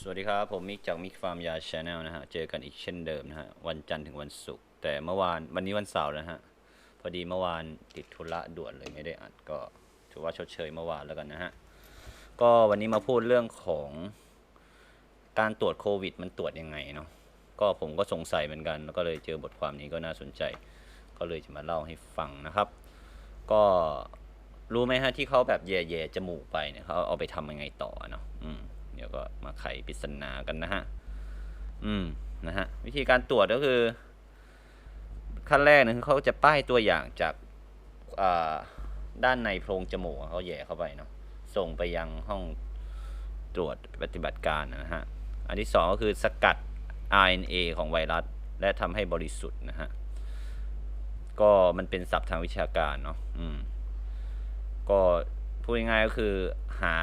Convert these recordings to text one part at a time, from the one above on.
สวัสดีครับ ผมมิกจากมิกฟาร์มยาชาแนลนะฮะ เจอกันอีกเช่นเดิมนะฮะ วันจันทร์ถึงวันศุกร์แต่เมื่อวานวันนี้วันเสาร์นะฮะ พอดีเมื่อวานติดธุระด่วนเลยไม่ได้อัดก็ถือว่าชดเชยเมื่อวานแล้วกันนะฮะ ก็วันนี้มาพูดเรื่องของการตรวจโควิด มันตรวจยังไงเนาะก็ผมก็สงสัยเหมือนกัน แล้วก็เลยเจอบทความนี้ก็น่าสนใจ ก็เลยจะมาเล่าให้ฟังนะครับ ก็รู้ไหมฮะที่เขาแบบแย่ๆจมูกไปเนี่ยเขาเอาไปทำยังไงต่อเนาะอืม ก็มาไขปริศนากันนะฮะ อืม นะฮะ วิธีการตรวจก็คือ ขั้นแรกนะคือเขาจะป้ายตัวอย่างจากด้านในโพรงจมูกเขาแย่เข้าไปเนาะ ส่งไปยังห้องตรวจปฏิบัติการนะฮะ อันที่สองก็คือสกัด RNA ของไวรัส และทำให้บริสุทธิ์นะฮะ ก็มันเป็นศัพท์ทางวิชาการเนาะ อืม ก็ พูดง่ายๆก็คือหา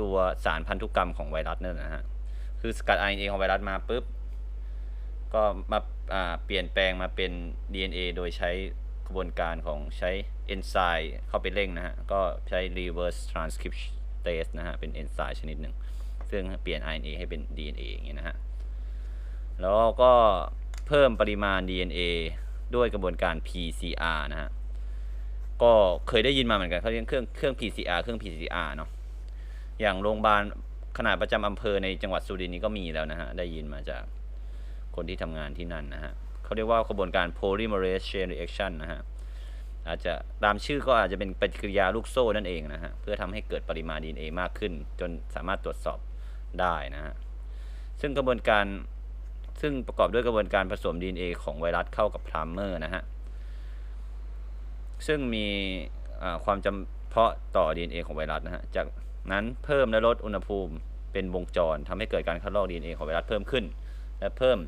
ตัวสารพันธุกรรมของไวรัสนั่นนะฮะ คือสกัด RNA ของไวรัสมาปุ๊บ ก็มาาเปลี่ยนแปลงมาเป็น DNA โดยใช้กระบวนการของใช้เอนไซม์เข้าไปเร่งนะฮะ ก็ใช้ reverse transcriptase นะฮะ เป็นเอนไซม์ชนิดหนึ่ง ซึ่งเปลี่ยน RNA ให้เป็น DNA อย่างเงี้ยนะฮะ แล้วก็เพิ่มปริมาณ DNA ด้วยกระบวนการ PCR นะฮะ ก็เคยได้ยินมาเหมือนกันเขาเรียกเครื่องเครื่อง PCR เครื่อง PCR เนาะอย่างโรงพยาบาลขนาดประจำอำเภอในจังหวัดสุรินทร์นี้ก็มีแล้วนะฮะ ได้ยินมาจากคนที่ทำงานที่นั่นนะฮะเขาเรียกว่ากระบวนการ polymerase chain reaction นะฮะ อาจจะตามชื่อก็อาจจะเป็นปฏิกิริยาลูกโซ่นั่นเองนะฮะ เพื่อทำให้เกิดปริมาณ DNA มากขึ้น จนสามารถตรวจสอบได้นะฮะ ซึ่งกระบวนการซึ่งประกอบด้วยกระบวนการผสม DNA ของไวรัสเข้ากับพรามเมอร์นะฮะ ซึ่งมีความจำเพาะต่อ DNA ของไวรัสนะฮะ จากนั้นเพิ่มและลดอุณหภูมิเป็นวงจรทำให้เกิดการคัดลอก DNA ของไวรัสเพิ่มขึ้น และเพิ่ม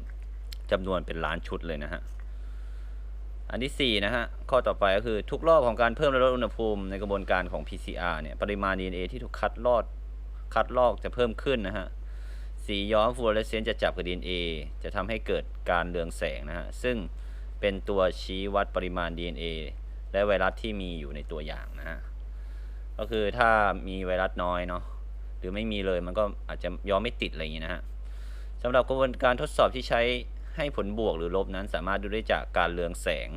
จำนวนเป็นล้านชุดเลยนะฮะ อันที่4นะฮะ ข้อต่อไปก็คือทุกรอบของการเพิ่มและลดอุณหภูมิในกระบวนการของ PCR เนี่ย ปริมาณ DNA ที่ถูกคัดลอกคัดลอกจะเพิ่มขึ้นนะฮะ สีย้อมฟลูออเรสเซนต์จะจับกับ DNA จะทำให้เกิดการเรืองแสงนะฮะ ซึ่งเป็นตัวชี้วัดปริมาณ DNA และไวรัสที่มีอยู่ในตัวอย่างนะฮะก็คือถ้ามีไวรัสน้อยเนาะหรือไม่มีเลยมันก็อาจจะย้อมไม่ติดอะไรอย่างนี้นะฮะสำหรับกระบวนการทดสอบที่ใช้ให้ผลบวกหรือลบนั้นสามารถดูได้จากการเรืองแสง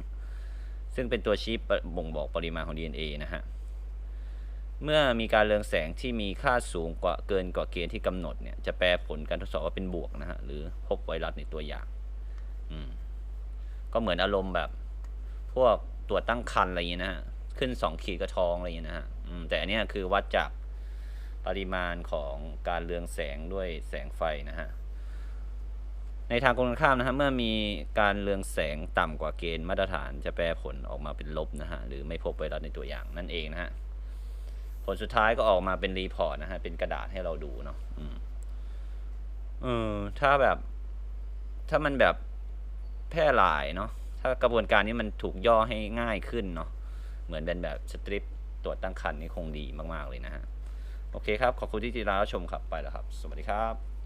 ซึ่งเป็นตัวชี้บ่งบอกปริมาณของ DNA นะฮะเมื่อมีการเรืองแสงที่มีค่าสูงกว่าเกินกว่าเกณฑ์ที่กำหนดเนี่ยจะแปลผลการทดสอบว่าเป็นบวกนะฮะหรือพบไวรัสในตัวอย่าง อืมก็เหมือนอารมณ์แบบ พวก ตรวจตั้งครรภ์อะไรอย่างเงี้ยนะฮะขึ้นสองขีดกระทองอะไรอย่างเงี้ยนะฮะอืมแต่อันนี้คือวัดจากปริมาณของการเรืองแสงด้วยแสงไฟนะฮะในทางตรงข้ามนะฮะเมื่อมีการเรืองแสงต่ำกว่าเกณฑ์มาตรฐานจะแปลผลออกมาเป็นลบนะฮะหรือไม่พบไวรัสในตัวอย่างนั่นเองนะฮะผลสุดท้ายก็ออกมาเป็นรีพอร์ตนะฮะเป็นกระดาษให้เราดูเนาะอืมเออถ้าแบบ ถ้ามันแบบแพร่หลายเนาะ ถ้ากระบวนการนี้มันถูกย่อให้ง่ายขึ้นเนาะเหมือนเป็นแบบสตริปตรวจตั้งครรภ์นี่คงดีมาก ๆ เลยนะฮะ โอเคครับ ขอบคุณที่ติดตามรับชมครับ ไปแล้วครับ สวัสดีครับ